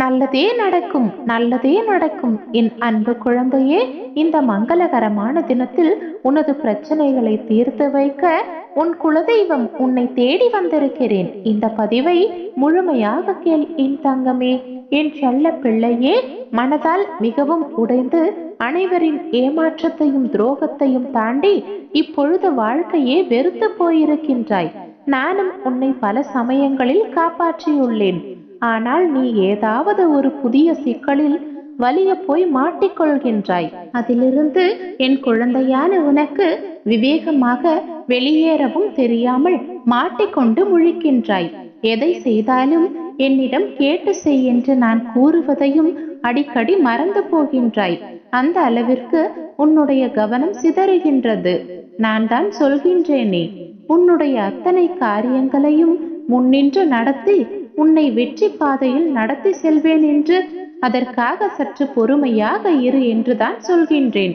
நல்லதே நடக்கும் நல்லதே நடக்கும். என் அன்பு குழந்தையே இந்த மங்களகரமான தினத்தில் உனது பிரச்சனைகளை தீர்த்து வைக்க உன் குலதெய்வம் உன்னை தேடி வந்திருக்கிறேன். இந்த பதிவை முழுமையாக கேள் என் தங்கமே. என் செல்ல பிள்ளையே மனதால் மிகவும் உடைந்து அனைவரின் ஏமாற்றத்தையும் துரோகத்தையும் தாண்டி இப்பொழுது வாழ்க்கையே வெறுத்து போயிருக்கின்றாய். நானும் உன்னை பல சமயங்களில் காப்பாற்றியுள்ளேன். ஆனால் நீ ஏதாவது ஒரு புதிய சிக்கலில் வலிய போய் மாட்டிக்கொள்கின்றாய். அதிலிருந்து என் குழந்தையான உனக்கு விவேகமாக வெளியேறவும் தெரியாமல் மாட்டிக்கொண்டு முழிக்கின்றாய். எதை செய்தாலும் என்னிடம் கேட்டு செய் என்று நான் கூறுவதையும் அடிக்கடி மறந்து போகின்றாய். அந்த அளவிற்கு உன்னுடைய கவனம் சிதறுகின்றது. நான் தான் சொல்கின்றேனே. உன்னுடைய அத்தனை காரியங்களையும் முன்னின்று நடத்தி உன்னை வெற்றி பாதையில் நடத்தி செல்வேன் என்று அதற்காக சற்று பொறுமையாக இரு என்றுதான் சொல்கின்றேன்.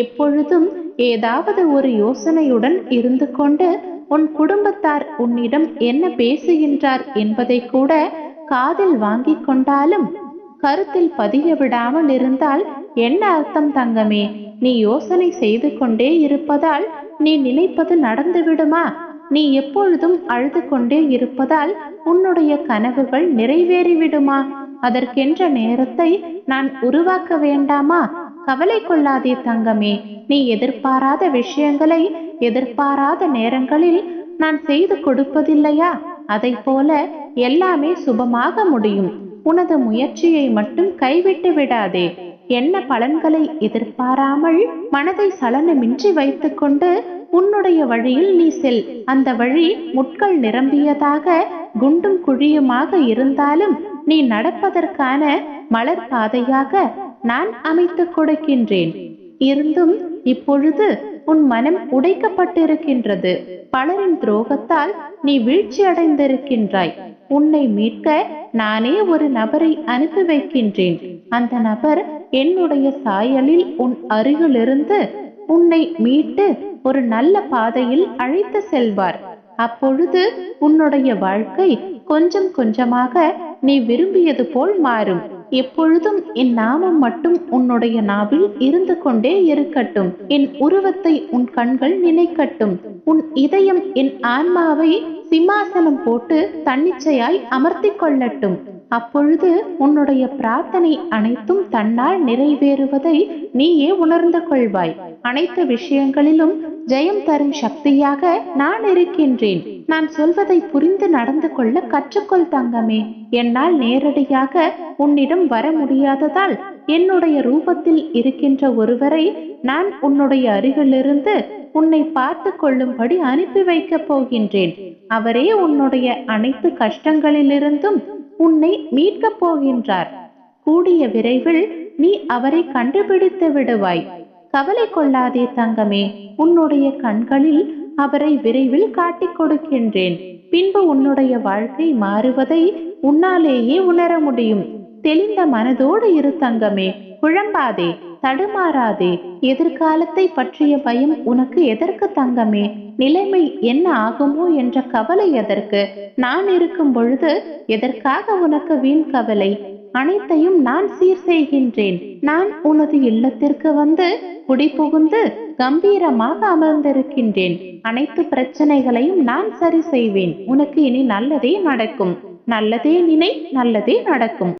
எப்பொழுதும் ஏதாவது ஒரு யோசனையுடன் இருந்து கொண்டு உன் குடும்பத்தார் உன்னிடம் என்ன பேசுகின்றார் என்பதை கூட காதில் வாங்கிக் கொண்டாலும் கருத்தில் பதிய விடாமல் இருந்தால் என்ன அர்த்தம் தங்கமே? நீ யோசனை செய்து கொண்டே இருப்பதால் நீ நினைப்பது நடந்து விடுமா? நீ எப்பொழுதும் அழுது கொண்டே இருப்பதால் உன்னுடைய கனவுகள் நிறைவேறிவிடுமா? அதற்கென்ற நேரத்தை நான் உருவாக்க வேண்டாமா? கவலை கொள்ளாதே தங்கமே. நீ எதிர்பாராத விஷயங்களை எதிர்பாராத நேரங்களில் நான் செய்து கொடுப்பதில்லையா? அதை போல எல்லாமே சுபமாக முடியும். உனது முயற்சியை மட்டும் கைவிட்டு விடாதே. என்ன பலன்களை எதிர்பாராமல் மனதை சலனமின்றி வைத்துக்கொண்டு உன்னுடைய வழியில் நீ செல். அந்த வழி முட்கள் நிரம்பியதாக குண்டும் குழியுமாக இருந்தாலும் நீ நடப்பதற்கான மலர் பாதையாக நான் அமைத்துக் கொடுக்கின்றேன். இருந்தும் இப்பொழுது உன் மனம் உடைக்கப்பட்டிருக்கின்றது. பலரின் துரோகத்தால் நீ வீழ்ச்சி அடைந்திருக்கின்றாய். உன்னை மீட்க நானே ஒரு நபரை அனுப்பி வைக்கின்றேன். அந்த நபர் என்னுடைய சாயலில் உன் அருகிலிருந்து உன்னை மீட்டு ஒரு நல்ல பாதையில் அழைத்து செல்வார். அப்பொழுது உன்னுடைய வாழ்க்கை கொஞ்சம் கொஞ்சமாக நீ விரும்பியது போல் மாறும். எப்பொழுதும் என் நாமம் மட்டும் உன்னுடைய நாவில் இருந்து கொண்டே இருக்கட்டும். என் உருவத்தை உன் கண்கள் நினைக்கட்டும். உன் இதயம் என் ஆன்மாவை சிம்மாசனம் போட்டு தன்னிச்சையாய் அமர்த்தி கொள்ளட்டும். அப்பொழுது உன்னுடைய பிரார்த்தனை அனைத்தும் தன்னால் நிறைவேறுவதை நீயே உணர்ந்து கொள்வாய். அனைத்து விஷயங்களிலும் ஜெயம் தரும் சக்தியாக நான் இருக்கின்றேன். நான் சொல்வதை புரிந்து நடந்து கொள்ள கற்றுக்கொள் தங்கமே. என்னால் நேரடியாக உன்னிடம் வர முடியாததால் என்னுடைய ரூபத்தில் இருக்கின்ற ஒருவரை நான் உன்னுடைய அருகிலிருந்து உன்னை பார்த்து கொள்ளும்படி அனுப்பி வைக்கப் போகின்றேன். அவரே உன்னுடைய அனைத்து கஷ்டங்களிலிருந்தும் உன்னை மீட்கப் போகின்றார். கூடிய விரைவில் நீ அவரை கண்டுபிடித்து விடுவாய். கவலை கொள்ளாதே தங்கமே உன்னுடைய கண்களில் அவரை விரைவில் காட்டிக் கொடுக்கின்றேன். பின்பு உன்னுடைய வாழ்க்கை மாறுவதை உன்னாலேயே உணர முடியும். தெளிந்த மனதோடு இரு தங்கமே குழம்பாதே தடுமாறாதே. எதிர்காலத்தை பற்றிய பயம் உனக்கு எதற்கு தங்கமே? நிலைமை என்ன ஆகுமோ என்ற கவலை எதற்கு? நான் இருக்கும் பொழுது எதற்காக உனக்கு வீண் கவலை? அனைத்தையும் நான் சீர் செய்கின்றேன். நான் உனது இல்லத்திற்கு வந்து குடிபுகுந்து கம்பீரமாக அமர்ந்திருக்கின்றேன். அனைத்து பிரச்சனைகளையும் நான் சரி செய்வேன். உனக்கு இனி நல்லதே நடக்கும். நல்லதே நினை நல்லதே நடக்கும்.